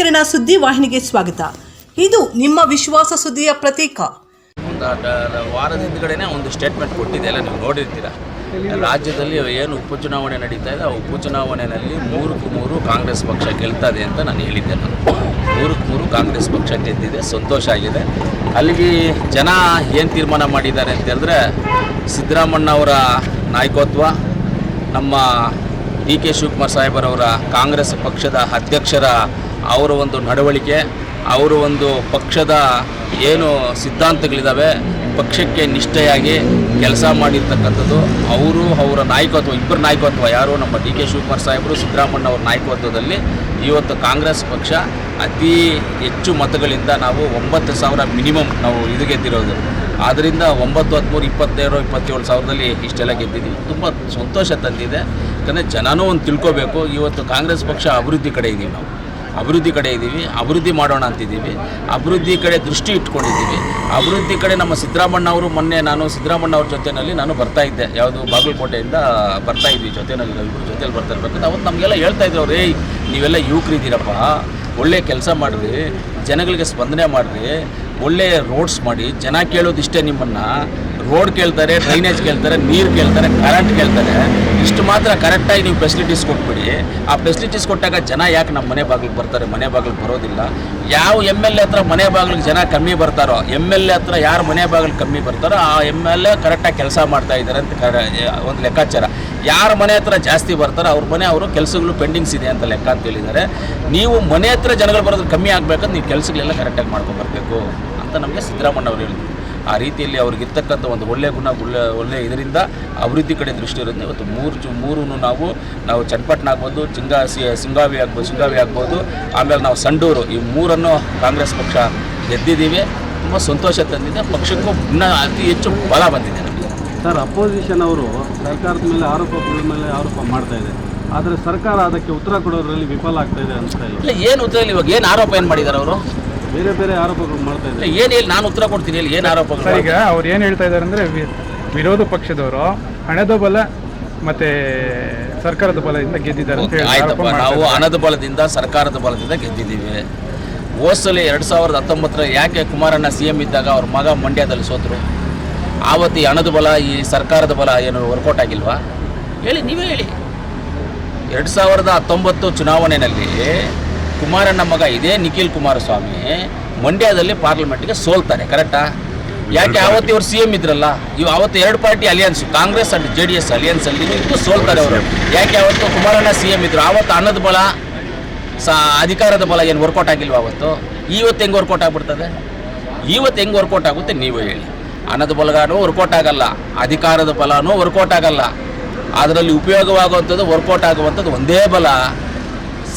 ಕಿರಣ ಸುದ್ದಿ ವಾಹಿನಿಗೆ ಸ್ವಾಗತ. ಇದು ನಿಮ್ಮ ವಿಶ್ವಾಸ ಸುದ್ದಿಯ ಪ್ರತೀಕ. ಒಂದು ವಾರದ ಹಿಂದ್ಗಡೆನೆ ಒಂದು ಸ್ಟೇಟ್ಮೆಂಟ್ ಕೊಟ್ಟಿದೆ, ಎಲ್ಲ ನೀವು ನೋಡಿರ್ತೀರ. ರಾಜ್ಯದಲ್ಲಿ ಏನು ಉಪಚುನಾವಣೆ ನಡೀತಾ ಇದೆ, ಆ ಉಪಚುನಾವಣೆಯಲ್ಲಿ ಮೂರಕ್ಕೂ ಮೂರು ಕಾಂಗ್ರೆಸ್ ಪಕ್ಷ ಗೆಲ್ತದೆ ಅಂತ ನಾನು ಹೇಳಿದ್ದೆ ನಾನು ಮೂರಕ್ಕೆ ಮೂರು ಕಾಂಗ್ರೆಸ್ ಪಕ್ಷ ಗೆದ್ದಿದೆ, ಸಂತೋಷ ಆಗಿದೆ. ಅಲ್ಲಿಗೆ ಜನ ಏನು ತೀರ್ಮಾನ ಮಾಡಿದ್ದಾರೆ ಅಂತ ಹೇಳಿದ್ರೆ ಸಿದ್ದರಾಮಣ್ಣ ಅವರ ನಾಯಕತ್ವ, ನಮ್ಮ ಡಿ ಕೆ ಶಿವಕುಮಾರ್ ಸಾಹೇಬರವರ ಕಾಂಗ್ರೆಸ್ ಪಕ್ಷದ ಅಧ್ಯಕ್ಷರ ಅವರ ಒಂದು ನಡವಳಿಕೆ, ಅವರು ಒಂದು ಪಕ್ಷದ ಏನು ಸಿದ್ಧಾಂತಗಳಿದ್ದಾವೆ ಪಕ್ಷಕ್ಕೆ ನಿಷ್ಠೆಯಾಗಿ ಕೆಲಸ ಮಾಡಿರ್ತಕ್ಕಂಥದ್ದು, ಅವರು ಅವರ ನಾಯಕತ್ವ, ಇಬ್ಬರ ನಾಯಕತ್ವ ಯಾರು? ನಮ್ಮ ಡಿ ಕೆ ಶಿವಕುಮಾರ್ ಸಾಹೇಬರು ಸಿದ್ದರಾಮಣ್ಣ ಅವರ ನಾಯಕತ್ವದಲ್ಲಿ ಇವತ್ತು ಕಾಂಗ್ರೆಸ್ ಪಕ್ಷ ಅತಿ ಹೆಚ್ಚು ಮತಗಳಿಂದ ನಾವು ಒಂಬತ್ತು ಸಾವಿರ ಮಿನಿಮಮ್ ನಾವು ಇದು ಗೆದ್ದಿರೋದು. ಆದ್ದರಿಂದ ಒಂಬತ್ತು, ಹದಿಮೂರು, ಇಪ್ಪತ್ತೇಳು ಇಪ್ಪತ್ತೇಳು ಸಾವಿರದಲ್ಲಿ ಇಷ್ಟೆಲ್ಲ ಗೆದ್ದಿದ್ದೀವಿ. ತುಂಬ ಸಂತೋಷ ತಂದಿದೆ. ಯಾಕಂದರೆ ಜನನೂ ಒಂದು ತಿಳ್ಕೊಬೇಕು, ಇವತ್ತು ಕಾಂಗ್ರೆಸ್ ಪಕ್ಷ ಅಭಿವೃದ್ಧಿ ಕಡೆ ಇದ್ದೀವಿ ನಾವು. ಅಭಿವೃದ್ಧಿ ಕಡೆ ಇದ್ದೀವಿ, ಅಭಿವೃದ್ಧಿ ಮಾಡೋಣ ಅಂತಿದ್ದೀವಿ, ಅಭಿವೃದ್ಧಿ ಕಡೆ ದೃಷ್ಟಿ ಇಟ್ಕೊಂಡಿದ್ದೀವಿ. ಅಭಿವೃದ್ಧಿ ಕಡೆ ನಮ್ಮ ಸಿದ್ದರಾಮಣ್ಣ ಅವರು ಮೊನ್ನೆ ನಾನು ಸಿದ್ದರಾಮಣ್ಣ ಅವ್ರ ಜೊತೆಯಲ್ಲಿ ನಾನು ಬರ್ತಾ ಇದ್ದೆ. ಯಾವುದು ಬಾಗಲಕೋಟೆಯಿಂದ ಬರ್ತಾ ಇದ್ವಿ ಜೊತೆಯಲ್ಲಿ ಇಬ್ಬರು ಜೊತೆಯಲ್ಲಿ ಬರ್ತಾ ಇರ್ಬೇಕು ಅವತ್ತು ನಮಗೆಲ್ಲ ಹೇಳ್ತಾ ಇದ್ರು ಅವ್ರು ನೀವೆಲ್ಲ ಯುವಕರಿದ್ದೀರಪ್ಪ ಒಳ್ಳೆ ಕೆಲಸ ಮಾಡಿರಿ, ಜನಗಳಿಗೆ ಸ್ಪಂದನೆ ಮಾಡಿರಿ, ಒಳ್ಳೆ ರೋಡ್ಸ್ ಮಾಡಿ, ಜನ ಕೇಳೋದಿಷ್ಟೇ ನಿಮ್ಮನ್ನು ರೋಡ್ ಕೇಳ್ತಾರೆ, ಡ್ರೈನೇಜ್ ಕೇಳ್ತಾರೆ, ನೀರು ಕೇಳ್ತಾರೆ ಕರೆಂಟ್ ಕೇಳ್ತಾರೆ. ಇಷ್ಟು ಮಾತ್ರ ಕರೆಕ್ಟಾಗಿ ನೀವು ಫೆಸಿಲಿಟೀಸ್ ಕೊಟ್ಬಿಡಿ. ಆ ಫೆಸಿಲಿಟೀಸ್ ಕೊಟ್ಟಾಗ ಜನ ಯಾಕೆ ನಮ್ಮ ಮನೆ ಬಾಗಿಲಿಗೆ ಬರ್ತಾರೆ? ಮನೆ ಬಾಗಿಲು ಬರೋದಿಲ್ಲ. ಯಾವ ಎಂ ಎಲ್ ಎ ಹತ್ರ ಮನೆ ಬಾಗಿಲಿಗೆ ಜನ ಕಮ್ಮಿ ಬರ್ತಾರೋ ಎಂ ಎಲ್ ಎ ಹತ್ರ ಯಾರು ಮನೆ ಬಾಗಿಲು ಕಮ್ಮಿ ಬರ್ತಾರೋ, ಆ ಎಂ ಎಲ್ ಎ ಕರೆಕ್ಟಾಗಿ ಕೆಲಸ ಮಾಡ್ತಾ ಇದ್ದಾರೆ ಅಂತ ಒಂದು ಲೆಕ್ಕಾಚಾರ. ಯಾರ ಮನೆ ಹತ್ರ ಜಾಸ್ತಿ ಬರ್ತಾರೋ, ಅವ್ರ ಮನೆ ಅವರು ಕೆಲಸಗಳು ಪೆಂಡಿಂಗ್ಸ್ ಇದೆ ಅಂತ ಲೆಕ್ಕ ಅಂತ ಹೇಳಿದ್ದಾರೆ ನೀವು ಮನೆ ಹತ್ರ ಜನಗಳು ಬರೋದು ಕಮ್ಮಿ ಆಗಬೇಕಂದ್ರೆ ನೀವು ಕೆಲಸಗಳೆಲ್ಲ ಕರೆಕ್ಟಾಗಿ ಮಾಡ್ಕೊಂಬರ್ಬೇಕು ಅಂತ ನಮಗೆ ಸಿದ್ದರಾಮಣ್ಣ ಅವರು ಹೇಳಿದ್ರು. ಆ ರೀತಿಯಲ್ಲಿ ಅವ್ರಿಗಿರ್ತಕ್ಕಂಥ ಒಂದು ಒಳ್ಳೆಯ ಗುಣ ಒಳ್ಳೆ ಒಳ್ಳೆ ಇದರಿಂದ ಅಭಿವೃದ್ಧಿ ಕಡೆ ದೃಷ್ಟಿ ಇರುತ್ತೆ. ಇವತ್ತು ಮೂರು ಚು ಮೂರೂ ನಾವು ನಾವು ಚನ್ನಪಟ್ಟಣ ಆಗ್ಬೋದು ಚಿಂಗಾ ಸಿ ಸಿಂಗಾವಿ ಆಗ್ಬೋದು ಸಿಂಗಾವಿ ಆಗ್ಬೋದು ಆಮೇಲೆ ನಾವು ಸಂಡೂರು ಈ ಮೂರನ್ನು ಕಾಂಗ್ರೆಸ್ ಪಕ್ಷ ಗೆದ್ದಿದ್ದೀವಿ. ತುಂಬ ಸಂತೋಷ ತಂದಿದೆ. ಪಕ್ಷಕ್ಕೂ ಇನ್ನೂ ಅತಿ ಹೆಚ್ಚು ಬಲ ಬಂದಿದೆ ನಮಗೆ. ಸರ್ ಅಪೋಸಿಷನ್ ಅವರು ಸರ್ಕಾರದ ಮೇಲೆ ಆರೋಪಗಳ ಮೇಲೆ ಆರೋಪ ಮಾಡ್ತಾ ಇದೆ. ಆದರೆ ಸರ್ಕಾರ ಅದಕ್ಕೆ ಉತ್ತರ ಕೊಡೋದ್ರಲ್ಲಿ ವಿಫಲ ಆಗ್ತಾ ಇದೆ ಅಂತ ಇಲ್ಲ. ಇಲ್ಲ ಏನು ಉತ್ತರ ಇಲ್ಲ ಇವಾಗ ಏನು ಆರೋಪ ಏನು ಮಾಡಿದ್ದಾರೆ ಅವರು? ಬೇರೆ ಬೇರೆ ಆರೋಪಗಳು ಮಾಡ್ತಾ ಇದ್ದಾರೆ. ಇದೆ ಏನು ಹೇಳಿ ನಾನು ಉತ್ತರ ಕೊಡ್ತೀನಿ ಇಲ್ಲಿ ಏನು ಆರೋಪ ಸರ್ ಈಗ ಅವ್ರು ಏನು ಹೇಳ್ತಾ ಇದ್ದಾರೆ ಅಂದರೆ ವಿರೋಧ ಪಕ್ಷದವರು ಹಣದ ಬಲ ಮತ್ತೆ ಸರ್ಕಾರದ ಬಲದಿಂದ ಗೆದ್ದಿದ್ದಾರೆ ಅಂತ ಹೇಳಿ ಆರೋಪ ಆಯ್ತಪ್ಪ. ಮಾಡ್ತಾ ನಾವು ಇದ್ದಾರೆ. ಹಣದ ಬಲದಿಂದ ಸರ್ಕಾರದ ಬಲದಿಂದ ಗೆದ್ದಿದ್ದೀವಿ. ಓಸಲಿ ಎರಡು ಸಾವಿರದ ಹತ್ತೊಂಬತ್ತರ ಯಾಕೆ ಕುಮಾರಣ್ಣ ಸಿ ಎಂ ಇದ್ದಾಗ ಅವ್ರ ಮಗ ಮಂಡ್ಯದಲ್ಲಿ ಸೋತರು? ಆವತ್ತು ಈ ಹಣದ ಬಲ ಈ ಸರ್ಕಾರದ ಬಲ ಏನು ವರ್ಕೌಟ್ ಆಗಿಲ್ವಾ? ಹೇಳಿ ನೀವೇ ಹೇಳಿ. ಎರಡು ಸಾವಿರದ ಹತ್ತೊಂಬತ್ತು ಚುನಾವಣೆಯಲ್ಲಿ ಕುಮಾರಣ್ಣ ಮಗ ಇದೇ ನಿಖಿಲ್ ಕುಮಾರಸ್ವಾಮಿ ಮಂಡ್ಯದಲ್ಲಿ ಪಾರ್ಲಿಮೆಂಟ್ಗೆ ಸೋಲ್ತಾರೆ ಕರೆಕ್ಟಾ ಯಾಕೆ ಅವತ್ತು ಇವ್ರು ಸಿ ಎಂ ಇದ್ರಲ್ಲ? ಇವು ಅವತ್ತು ಎರಡು party alliance Congress and J D S ಅಲಿಯನ್ಸಲ್ಲಿ ಇದ್ದು ಸೋಲ್ತಾರೆ ಅವರು. ಯಾಕೆ ಅವತ್ತು ಕುಮಾರಣ್ಣ ಸಿ ಎಂ ಇದ್ರು? ಆವತ್ತು ಅನ್ನದ ಬಲ ಸಾ ಅಧಿಕಾರದ ಬಲ ಏನು ವರ್ಕೌಟ್ ಆಗಿಲ್ವ ಅವತ್ತು ಇವತ್ತು ಹೆಂಗೆ ವರ್ಕೌಟ್ ಆಗ್ಬಿಡ್ತದೆ? ಇವತ್ತು ಹೆಂಗೆ ವರ್ಕೌಟ್ ಆಗುತ್ತೆ ನೀವು ಹೇಳಿ. ಅನ್ನದ ಬಲಗಾನು ವರ್ಕೌಟ್ ಆಗಲ್ಲ ಅಧಿಕಾರದ ಬಲನೂ ವರ್ಕೌಟ್ ಆಗಲ್ಲ. ಅದರಲ್ಲಿ ಉಪಯೋಗವಾಗುವಂಥದ್ದು ವರ್ಕೌಟ್ ಆಗುವಂಥದ್ದು ಒಂದೇ ಬಲ.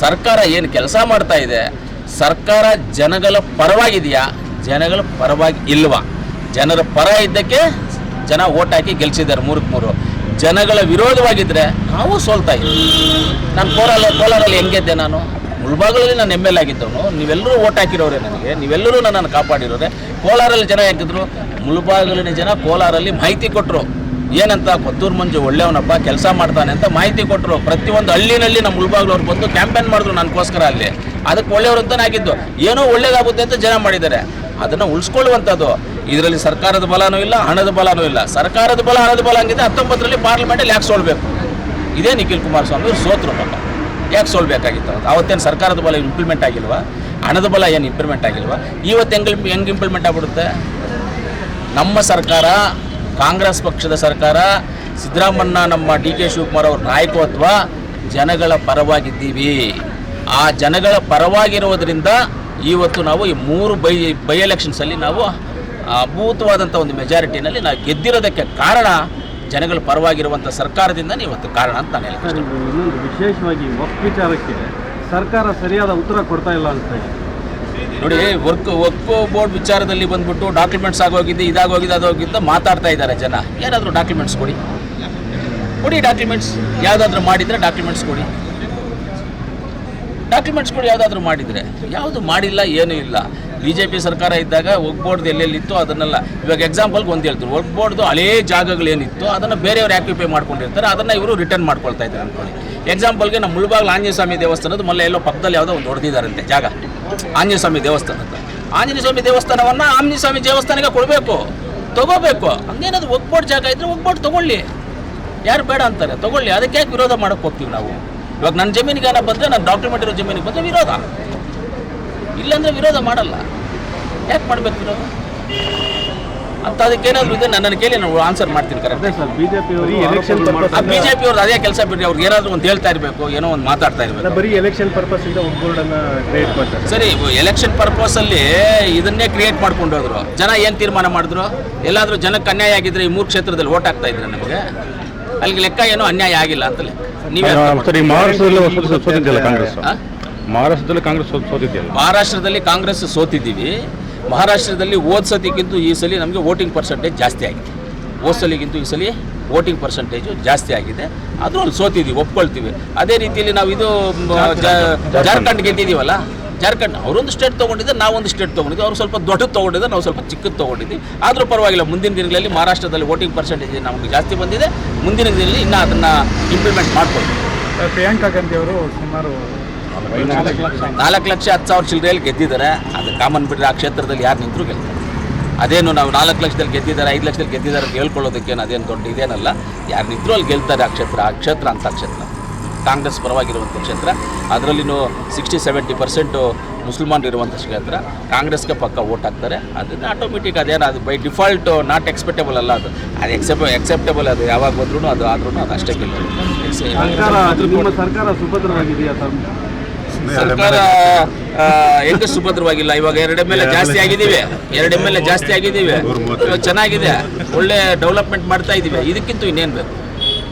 ಸರ್ಕಾರ ಏನು ಕೆಲಸ ಮಾಡ್ತಾ ಇದೆ, ಸರ್ಕಾರ ಜನಗಳ ಪರವಾಗಿದೆಯಾ? ಜನಗಳ ಪರವಾಗಿ ಇಲ್ವಾ? ಜನರ ಪರ ಇದ್ದಕ್ಕೆ ಜನ ಓಟ್ ಹಾಕಿ ಗೆಲ್ಸಿದ್ದಾರೆ ಮೂರಕ್ಕೆ ಮೂರು. ಜನಗಳ ವಿರೋಧವಾಗಿದ್ದರೆ ನಾವು ಸೋಲ್ತಾ ಇದ್ದೀವಿ. ನಾನು ಕೋಲಾರ ಕೋಲಾರಲ್ಲಿ ಹೆಂಗೆದ್ದೆ ನಾನು? ಮುಳ್ಬಾಗಲಲ್ಲಿ ನಾನು ಎಂ ಎಲ್ ಆಗಿದ್ದವನು. ನೀವೆಲ್ಲರೂ ಓಟ್ ಹಾಕಿರೋರೆ ನನಗೆ. ನೀವೆಲ್ಲರೂ ನನ್ನನ್ನು ಕಾಪಾಡಿರೋರೆ. ಕೋಲಾರಲ್ಲಿ ಜನ ಹೇಗಿದ್ರು? ಮುಳ್ಬಾಗಲಿನ ಜನ ಕೋಲಾರಲ್ಲಿ ಮಾಹಿತಿ ಕೊಟ್ಟರು ಏನಂತ ಕೊತ್ತೂರು ಮಂಜು ಒಳ್ಳೆಯವನಪ್ಪ, ಕೆಲಸ ಮಾಡ್ತಾನೆ ಅಂತ ಮಾಹಿತಿ ಕೊಟ್ಟರು ಪ್ರತಿಯೊಂದು ಹಳ್ಳಿನಲ್ಲಿ ನಮ್ಮ ಮುಳ್ಬಾಗ್ಲವ್ರು ಬಂದು ಕ್ಯಾಂಪೇನ್ ಮಾಡಿದ್ರು ನನಗೋಸ್ಕರ ಅಲ್ಲಿ. ಅದಕ್ಕೆ ಒಳ್ಳೆಯವರು ಅಂತ ಆಗಿದ್ದು. ಏನೋ ಒಳ್ಳೇದಾಗುತ್ತೆ ಅಂತ ಜನ ಮಾಡಿದ್ದಾರೆ. ಅದನ್ನು ಉಳಿಸ್ಕೊಳ್ಳುವಂಥದ್ದು. ಇದರಲ್ಲಿ ಸರ್ಕಾರದ ಬಲನೂ ಇಲ್ಲ, ಹಣದ ಬಲನೂ ಇಲ್ಲ. ಸರ್ಕಾರದ ಬಲ, ಹಣದ ಬಲ ಹಂಗಿದೆ. ಹತ್ತೊಂಬತ್ತರಲ್ಲಿ ಪಾರ್ಲಿಮೆಂಟಲ್ಲಿ ಯಾಕೆ ಸೋಲ್ಬೇಕು? ಇದೇ ನಿಖಿಲ್ ಕುಮಾರಸ್ವಾಮಿ ಅವರು ಸೋತರು ಪಾಪ. ಯಾಕೆ ಸೋಲ್ಬೇಕಾಗಿತ್ತು? ಅವತ್ತು ಅವತ್ತೇನು ಸರ್ಕಾರದ ಬಲ ಇಂಪ್ಲಿಮೆಂಟ್ ಆಗಿಲ್ವಾ? ಹಣದ ಬಲ ಏನು ಇಂಪ್ಲಿಮೆಂಟ್ ಆಗಿಲ್ವಾ? ಇವತ್ತು ಹೆಂಗೆ ಹೆಂಗೆ ಇಂಪ್ಲಿಮೆಂಟ್ ಆಗ್ಬಿಡುತ್ತೆ? ನಮ್ಮ ಸರ್ಕಾರ ಕಾಂಗ್ರೆಸ್ ಪಕ್ಷದ ಸರ್ಕಾರ ಸಿದ್ದರಾಮಣ್ಣ ನಮ್ಮ ಡಿ ಕೆ ಶಿವಕುಮಾರ್ ಅವ್ರ ನಾಯಕತ್ವ ಜನಗಳ ಪರವಾಗಿದ್ದೀವಿ. ಆ ಜನಗಳ ಪರವಾಗಿರುವುದರಿಂದ ಇವತ್ತು ನಾವು ಈ ಮೂರು ಬೈ ಬೈ ಎಲೆಕ್ಷನ್ಸಲ್ಲಿ ನಾವು ಅಭೂತವಾದಂಥ ಒಂದು ಮೆಜಾರಿಟಿನಲ್ಲಿ ನಾವು ಗೆದ್ದಿರೋದಕ್ಕೆ ಕಾರಣ ಜನಗಳ ಪರವಾಗಿರುವಂಥ ಸರ್ಕಾರದಿಂದ ಇವತ್ತು ಕಾರಣ ಅಂತ ನಾನು ಇನ್ನೊಂದು ವಿಶೇಷವಾಗಿ ಸರ್ಕಾರ ಸರಿಯಾದ ಉತ್ತರ ಕೊಡ್ತಾ ಇಲ್ಲ ಅಂತ ನೋಡಿ ವರ್ಕ್ ವರ್ಕ್ ಬೋರ್ಡ್ ವಿಚಾರದಲ್ಲಿ ಬಂದ್ಬಿಟ್ಟು ಡಾಕ್ಯುಮೆಂಟ್ಸ್ ಆಗೋಗಿದೆ, ಇದಾಗೋಗಿದೆ ಅದೋಗಿದ್ದ ಮಾತಾಡ್ತಾ ಇದ್ದಾರೆ ಜನ. ಏನಾದರೂ ಡಾಕ್ಯುಮೆಂಟ್ಸ್ ಕೊಡಿ. ಕೊಡಿ ಡಾಕ್ಯುಮೆಂಟ್ಸ್ ಯಾವುದಾದ್ರೂ ಮಾಡಿದರೆ ಡಾಕ್ಯುಮೆಂಟ್ಸ್ ಕೊಡಿ. ಡಾಕ್ಯುಮೆಂಟ್ಸ್ ಕೊಡಿ, ಯಾವುದಾದ್ರೂ ಮಾಡಿದರೆ. ಯಾವುದು ಮಾಡಿಲ್ಲ, ಏನೂ ಇಲ್ಲ. ಬಿ ಜೆ ಪಿ ಸರ್ಕಾರ ಇದ್ದಾಗ ವರ್ಕ್ ಬೋರ್ಡ್ ಎಲ್ಲೆಲ್ಲಿತ್ತು ಅದನ್ನೆಲ್ಲ ಇವಾಗ ಎಕ್ಸಾಂಪಲ್ಗೆ ಒಂದು ಹೇಳ್ತಾರೆ ವರ್ಕ್ ಬೋರ್ಡ್ದು ಹಳೇ ಜಾಗಗಳೇನಿತ್ತು ಅದನ್ನು ಬೇರೆಯವ್ರು ಆಕ್ಯುಪೈ ಮಾಡ್ಕೊಂಡಿರ್ತಾರೆ? ಅದನ್ನು ಇವರು ರಿಟರ್ನ್ ಮಾಡ್ಕೊಳ್ತಾ ಇದ್ದಾರೆ ಅಂದ್ಕೊಳ್ಳಿ. ಎಕ್ಸಾಂಪಲ್ಗೆ ನಮ್ಮ ಮುಳುಬಾಗ್ಲು ಆಂಜನೇಯ ಸ್ವಾಮಿ ದೇವಸ್ಥಾನದ ಮೊನ್ನೆ ಎಲ್ಲೋ ಪಕ್ಕದಲ್ಲಿ ಯಾವುದೋ ಒಂದು ಹೊಡೆದಿದ್ದಾರಂತೆ ಜಾಗ. ಆಂಜನೇಯ ಸ್ವಾಮಿ ದೇವಸ್ಥಾನದ ಆಂಜನೇಯ ಸ್ವಾಮಿ ದೇವಸ್ಥಾನವನ್ನು ಆಂಜನೇಯ ಸ್ವಾಮಿ ದೇವಸ್ಥಾನಕ್ಕೆ ಕೊಡಬೇಕು. ತಗೋಬೇಕು. ಹಂಗೇನಾದ್ರು ಒಗ್ಬೋಟ್ ಜಾಗ ಇದ್ರೆ ಒಗ್ಬೋಟ್ ತಗೊಳ್ಳಿ. ಯಾರು ಬೇಡ ಅಂತಾರೆ. ತಗೊಳ್ಳಿ. ಅದಕ್ಕೆ ಯಾಕೆ ವಿರೋಧ ಮಾಡೋಕ್ಕೆ ಹೋಗ್ತೀವಿ ನಾವು? ಇವಾಗ ನನ್ನ ಜಮೀನಿಗೆ ಏನೋ ಬಂದರೆ ನಾನು ಡಾಕ್ಯುಮೆಂಟ್ ಇರೋ ಜಮೀನಿಗೆ ಬಂದರೆ ವಿರೋಧ. ಇಲ್ಲಾಂದರೆ ವಿರೋಧ ಮಾಡಲ್ಲ. ಯಾಕೆ ಮಾಡಬೇಕು ವಿರೋಧ? ಅಂತ ಅದಕ್ಕೇನಾದ್ರು ಇದೆ ನನ್ನನ್ನು ಕೇಳಿ ನಾನು ಆನ್ಸರ್ ಮಾಡ್ತೀನಿ ಕರೆಕ್ಟ್ ಸರ್ ಬಿಜೆಪಿ ಅವರು election ಆ ಬಿ ಜೆ ಪಿ ಅವ್ರದ್ದು ಅದೇ ಕೆಲಸ ಬಿಡ್ರಿ ಅವ್ರಿಗೆ ಏನಾದ್ರು ಒಂದು ಹೇಳ್ತಾ ಇರಬೇಕು ಏನೋ ಒಂದು ಮಾತಾಡ್ತಾ ಇರಬೇಕು. ಬರೀ ಎಲೆಕ್ಷನ್ ಪರ್ಪಸ್ ಇಂದ ಅನ್ನ ಕ್ರಿಯೇಟ್ ಮಾಡ್ತಾರೆ. ಸರಿ ಎಲೆಕ್ಷನ್ ಪರ್ಪಸ್ ಅಲ್ಲಿ ಇದನ್ನೇ ಕ್ರಿಯೇಟ್ ಮಾಡ್ಕೊಂಡು ಹೋದ್ರು. ಜನ ಏನು ತೀರ್ಮಾನ ಮಾಡಿದ್ರು? ಎಲ್ಲಾದರೂ ಜನಕ್ಕೆ ಅನ್ಯಾಯ ಆಗಿದ್ರೆ ಈ ಮೂರು ಕ್ಷೇತ್ರದಲ್ಲಿ ಓಟ್ ಆಗ್ತಾ ಇದ್ರೆ ನಮಗೆ? ಅಲ್ಲಿಗೆ ಲೆಕ್ಕ ಏನೋ ಅನ್ಯಾಯ ಆಗಿಲ್ಲ ಅಂತಲೇ ನೀವೇ ಮಹಾರಾಷ್ಟ್ರದಲ್ಲಿ ಒಂದು ಕಾಂಗ್ರೆಸ್ ಆ? ಮಹಾರಾಷ್ಟ್ರದಲ್ಲಿ ಕಾಂಗ್ರೆಸ್ ಸೋತ್- ಸೋತಿದ್ಯಲ್ಲ? ಮಹಾರಾಷ್ಟ್ರದಲ್ಲಿ ಕಾಂಗ್ರೆಸ್ ಸೋತಿದ್ದೀವಿ. ಮಹಾರಾಷ್ಟ್ರದಲ್ಲಿ ಹೋದ ಸತಿಗಿಂತ ಈ ಸಲ ನಮಗೆ ವೋಟಿಂಗ್ ಪರ್ಸೆಂಟೇಜ್ ಜಾಸ್ತಿ ಆಗಿದೆ. ಹೋದ ಸಲಿಗಿಂತ ಈ ಸಲ ವೋಟಿಂಗ್ ಪರ್ಸೆಂಟೇಜು ಜಾಸ್ತಿ ಆಗಿದೆ. ಆದರೂ ಅಲ್ಲಿ ಸೋತಿದ್ದೀವಿ ಒಪ್ಕೊಳ್ತೀವಿ. ಅದೇ ರೀತಿಯಲ್ಲಿ ನಾವು ಇದು ಜಾರ್ಖಂಡ್. ಗೆದ್ದಿದ್ದೀವಲ್ಲ ಜಾರ್ಖಂಡ್ ಅವರೊಂದು ಸ್ಟೇಟ್ ತೊಗೊಂಡಿದ್ದೆ ನಾವೊಂದು ಸ್ಟೇಟ್ ತೊಗೊಂಡಿದ್ದೆ ಅವ್ರು ಸ್ವಲ್ಪ ದೊಡ್ಡದು ತೊಗೊಂಡಿದ್ದೆ ನಾವು ಸ್ವಲ್ಪ ಚಿಕ್ಕದು ತೊಗೊಂಡಿದ್ವಿ ಆದರೂ ಪರವಾಗಿಲ್ಲ ಮುಂದಿನ ದಿನಗಳಲ್ಲಿ ಮಹಾರಾಷ್ಟ್ರದಲ್ಲಿ ವೋಟಿಂಗ್ ಪರ್ಸೆಂಟೇಜ್ ನಮಗೆ ಜಾಸ್ತಿ ಬಂದಿದೆ. ಮುಂದಿನ ದಿನದಲ್ಲಿ ಇನ್ನೂ ಅದನ್ನು ಇಂಪ್ಲಿಮೆಂಟ್ ಮಾಡ್ಕೊಳ್ತೀವಿ. ಪ್ರಿಯಾಂಕಾ ಗಾಂಧಿ ಅವರು ಸುಮಾರು ನಾಲ್ಕು ಲಕ್ಷ ಹತ್ತು ಸಾವಿರ ಚಿಲ್ಲರೆಯಲ್ಲಿ ಗೆದ್ದಿದ್ದಾರೆ. ಅದು ಕಾಮನ್ ಬಿಟ್ಟರೆ ಆ ಕ್ಷೇತ್ರದಲ್ಲಿ ಯಾರು ನಿಂತರೂ ಗೆಲ್ತಾರೆ. ಅದೇನು ನಾವು ನಾಲ್ಕು ಲಕ್ಷದಲ್ಲಿ ಗೆದ್ದಿದ್ದಾರೆ, ಐದು ಲಕ್ಷದಲ್ಲಿ ಗೆದ್ದಿದ್ದಾರೆ ಅಂತ ಹೇಳ್ಕೊಳ್ಳೋದಕ್ಕೇನು ಅದೇನು ದೊಡ್ಡ ಇದೇನಲ್ಲ. ಯಾರು ನಿಂತರೂ ಅಲ್ಲಿ ಗೆಲ್ತಾರೆ ಆ ಕ್ಷೇತ್ರ ಆ ಕ್ಷೇತ್ರ ಅಂತ ಕ್ಷೇತ್ರ. ಕಾಂಗ್ರೆಸ್ ಪರವಾಗಿರುವಂಥ ಕ್ಷೇತ್ರ. ಅದರಲ್ಲಿನೂ ಸಿಕ್ಸ್ಟಿ ಸೆವೆಂಟಿ ಪರ್ಸೆಂಟು ಮುಸಲ್ಮಾನ್ ಇರುವಂಥ ಕ್ಷೇತ್ರ. ಕಾಂಗ್ರೆಸ್ಗೆ ಪಕ್ಕ ವೋಟ್ ಹಾಕ್ತಾರೆ. ಅದನ್ನು ಆಟೋಮೆಟಿಕ್ ಅದೇನು ಅದು ಬೈ ಡಿಫಾಲ್ಟ್ ನಾಟ್ ಎಕ್ಸ್ಪೆಕ್ಟೇಬಲ್ ಅಲ್ಲ ಅದು. ಅದು ಎಕ್ಸೆಪ್ ಎಕ್ಸೆಪ್ಟೇಬಲ್ ಅದು. ಯಾವಾಗ ಬಂದ್ರೂ ಅದು ಆದ್ರೂ ಅದು ಅಷ್ಟೇ ನಿಮ್ಮ ಸರ್ಕಾರ ಸುಭದ್ರವಾಗಿದೆಯಾ ಸರ್ ಸರ್ಕಾರ ಹೆಂಗೆ ಸುಭದ್ರವಾಗಿಲ್ಲ. ಇವಾಗ ಎರಡು ಎಂ ಎಲ್ ಎ ಜಾಸ್ತಿ ಆಗಿದ್ದೀವಿ. ಎರಡು ಎಂ ಎಲ್ ಎ ಜಾಸ್ತಿ ಆಗಿದ್ದೀವಿ. ಇವಾಗ ಚೆನ್ನಾಗಿದೆ. ಒಳ್ಳೆ ಡೆವಲಪ್ಮೆಂಟ್ ಮಾಡ್ತಾ ಇದೀವಿ. ಇದಕ್ಕಿಂತ ಇನ್ನೇನು ಬೇಕು?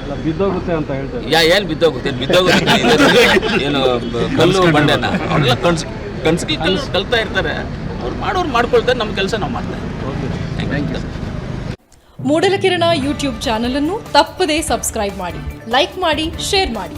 ಅಲ್ಲ, ಬಿದ್ದೋಗುತ್ತೆ ಅಂತ ಹೇಳ್ತಾರೆ. ಯಾ ಏನು ಬಿದ್ದೋಗುತ್ತೆ? ಏನ್ ಬಿದ್ದೋಗುತ್ತೆ? ಏನು ಕಲ್ಲು ಬಂಡೆನ? ಅವರೆಲ್ಲ ಕನ್ಸ್ ಕನ್ಸಿಗೆ ಕಲ್ ಕಲ್ತಾ ಇರ್ತಾರೆ. ಅವ್ರು ಮಾಡೋರು ಮಾಡ್ಕೊಳ್ತಾರೆ. ನಮ್ಮ ಕೆಲಸ ನಾವು ಮಾಡ್ತಾ ಇದ್ದೀವಿ. Thank you Moodalakirana YouTube channel ಅನ್ನು ತಪ್ಪದೇ ಸಬ್ಸ್ಕ್ರೈಬ್ ಮಾಡಿ. ಲೈಕ್ ಮಾಡಿ ಶೇರ್ ಮಾಡಿ.